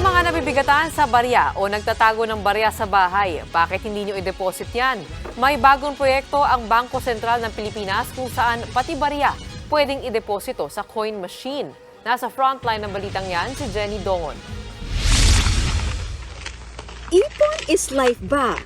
mga nabibigatan sa barya o nagtatago ng barya sa bahay, bakit hindi nyo i-deposit yan? May bagong proyekto ang Bangko Sentral ng Pilipinas kung saan pati barya pwedeng i-deposito sa coin machine. Nasa frontline ng balitang yan si Jenny Dongon. Ipon is life ba?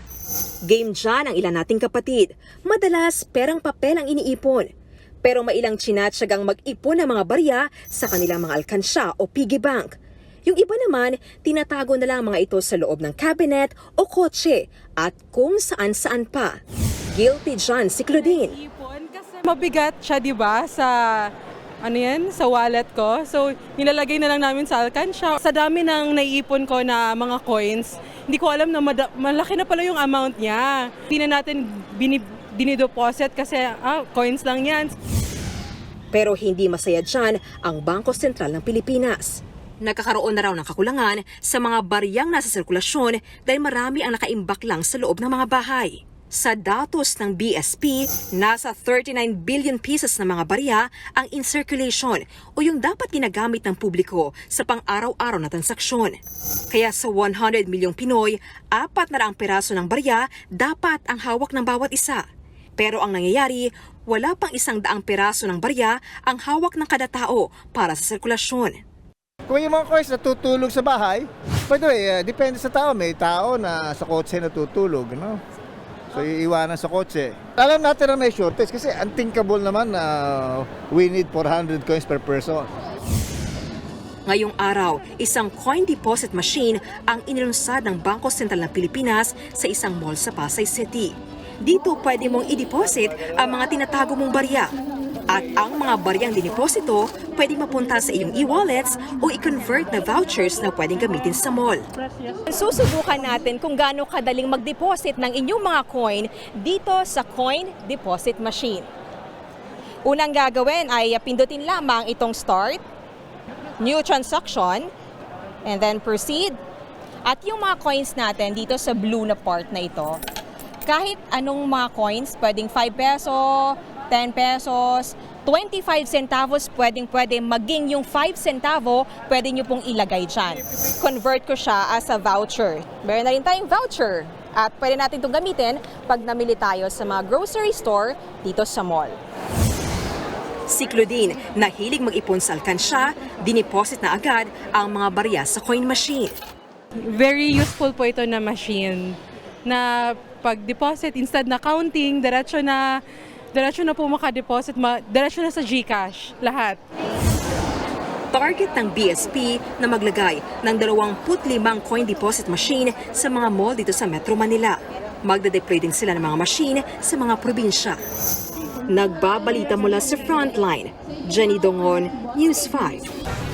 Game dyan ang ilan nating kapatid. Madalas, perang papel ang iniipon. Pero mailang chinatsagang mag-ipon ng mga barya sa kanilang mga alkansya o piggy bank. Yung iba naman, tinatago na lang mga ito sa loob ng cabinet o kotse at kung saan-saan pa. Guilty dyan si Claudine. ipon kasi mabigat siya, di ba, sa ano yan, sa wallet ko. So, nilalagay na lang namin sa alkansya. Sa dami ng naiipon ko na mga coins, hindi ko alam na malaki na pala yung amount niya. Hindi na natin bini- dinideposit kasi ah, coins lang yan. Pero hindi masaya dyan ang Bangko Sentral ng Pilipinas. Nagkakaroon na raw ng kakulangan sa mga baryang nasa sirkulasyon dahil marami ang nakaimbak lang sa loob ng mga bahay. Sa datos ng BSP, nasa 39 billion pieces na mga barya ang in circulation o yung dapat ginagamit ng publiko sa pang-araw-araw na transaksyon. Kaya sa 100 milyong Pinoy, apat na raang peraso ng barya dapat ang hawak ng bawat isa. Pero ang nangyayari, wala pang isang daang peraso ng barya ang hawak ng kada tao para sa sirkulasyon. Kung yung mga coins natutulog sa bahay, by the way, uh, depende sa tao. May tao na sa kotse natutulog, no? So, iiwanan sa kotse. Alam natin na may shortage kasi unthinkable naman na we need 400 coins per person. Ngayong araw, isang coin deposit machine ang inilunsad ng Bangko Sentral ng Pilipinas sa isang mall sa Pasay City. Dito pwede mong i-deposit ang mga tinatago mong barya. At ang mga baryang diniposito pwede mapunta sa iyong e-wallets o i-convert na vouchers na pwedeng gamitin sa mall. Susubukan natin kung gaano kadaling mag-deposit ng inyong mga coin dito sa coin deposit machine. Unang gagawin ay pindutin lamang itong start, new transaction, and then proceed. At yung mga coins natin dito sa blue na part na ito, kahit anong mga coins, pwedeng 5 peso, 10 pesos, 25 centavos, pwedeng pwede maging yung 5 centavo, pwede nyo pong ilagay dyan. Convert ko siya as a voucher. Meron na rin tayong voucher. At pwede natin itong gamitin pag namili tayo sa mga grocery store dito sa mall. Si Claudine, na hilig mag-ipon sa alkansya, diniposit na agad ang mga barya sa coin machine. Very useful po ito na machine na pag-deposit, instead na counting, diretso na, diretso na po makadeposit, ma, diretso na sa GCash, lahat. Target ng BSP na maglagay ng 25 coin deposit machine sa mga mall dito sa Metro Manila. Magdadeploy din sila ng mga machine sa mga probinsya. Nagbabalita mula sa Frontline, Jenny Dongon, News 5.